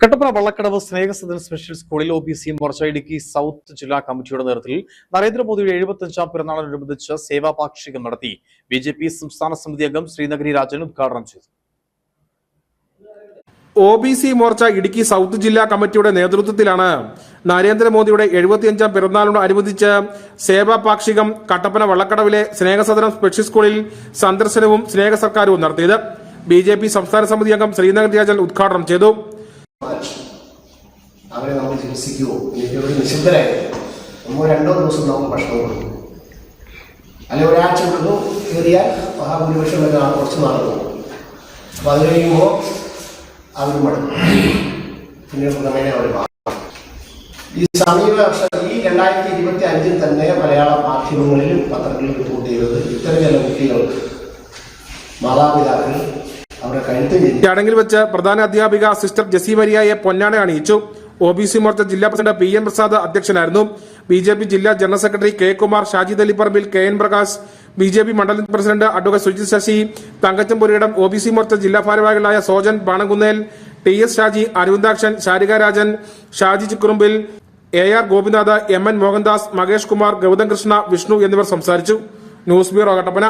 Kattappana Vallakkadavu Snehasadan special സ്കൂളിൽ O B C Morcha Idukki south ജില്ലാ കമ്മിറ്റിയുടെ നേതൃത്വത്തിൽ നരേന്ദ്രമോദിയുടെ എഴുപത്തഞ്ചാം പിറന്നാളിനോടനുബന്ധിച്ച് സേവാപാക്ഷികം നടത്തി. ബി ജെ പി സംസ്ഥാന സമിതി അംഗം ശ്രീനഗരി രാജൻ ഉദ്ഘാടനം ചെയ്തു. O B C Morcha Idukki south ജില്ലാ കമ്മിറ്റിയുടെ നേതൃത്വത്തിലാണ് നരേന്ദ്രമോദിയുടെ എഴുപത്തിയഞ്ചാം പിറന്നാളിനോടനുബന്ധിച്ച് സേവാപാക്ഷികം കട്ടപ്പന വള്ളക്കടവിലെ സ്നേഹസദനം സ്പെഷ്യൽ സ്കൂളിൽ സന്ദർശനവും സ്നേഹ സർക്കാരവും നടത്തിയത്. ബി ജെ പി സംസ്ഥാന സമിതി അംഗം ശ്രീനഗർ രാജൻ ഉദ്ഘാടനം ചെയ്തു. അവരെ നമ്മൾ ചികിത്സിക്കുമോ എനിക്ക് ഒരു നിശബ്ദരായി. നമ്മൾ രണ്ടോ ദിവസം നമുക്ക് ഭക്ഷണം കൊടുക്കും. അല്ലെ ഒരാഴ്ച കൊടുക്കും കയറിയാൽ മഹാഭൂരിപക്ഷം വരുന്ന ആൾ കുറച്ച് നാൾ പോകും അപ്പോൾ അത് കഴിയുമ്പോൾ അവർ മടങ്ങും. ക്രമേണ അവർ ഈ സമീപ വർഷം ഈ രണ്ടായിരത്തി ഇരുപത്തി അഞ്ചിൽ തന്നെ മലയാള മാധ്യമങ്ങളിലും പത്രങ്ങളിലും റിപ്പോർട്ട് ചെയ്തത് ഇത്തരം ചില കുട്ടികൾക്ക് മാതാപിതാക്കൾ ചടങ്ങിൽ വെച്ച് പ്രധാന അധ്യാപിക സിസ്റ്റർ ജെസി മരിയയെ പൊന്നാട അണിയിച്ചു. ഒ ബി സി മോർച്ച ജില്ലാ പ്രസിഡന്റ് പി എം പ്രസാദ് അധ്യക്ഷനായിരുന്നു. ബി ജെ പി ജില്ലാ general secretary K Kumar Shajid Alipparambil K N Prakash B J P മണ്ഡലം president advocate Sujith Sasi Thankacham Purayidam O B C Morcha ജില്ലാ ഭാരവാഹികളായ Sojan Panakunnel T S Shaji Aravindakshan Sharika Rajan Shaji Chikkurumbil A R Gopinath M N Mohandas Makesh Kumar Gautham Krishna Vishnu എന്നിവർ സംസാരിച്ചു. News bureau Kattappana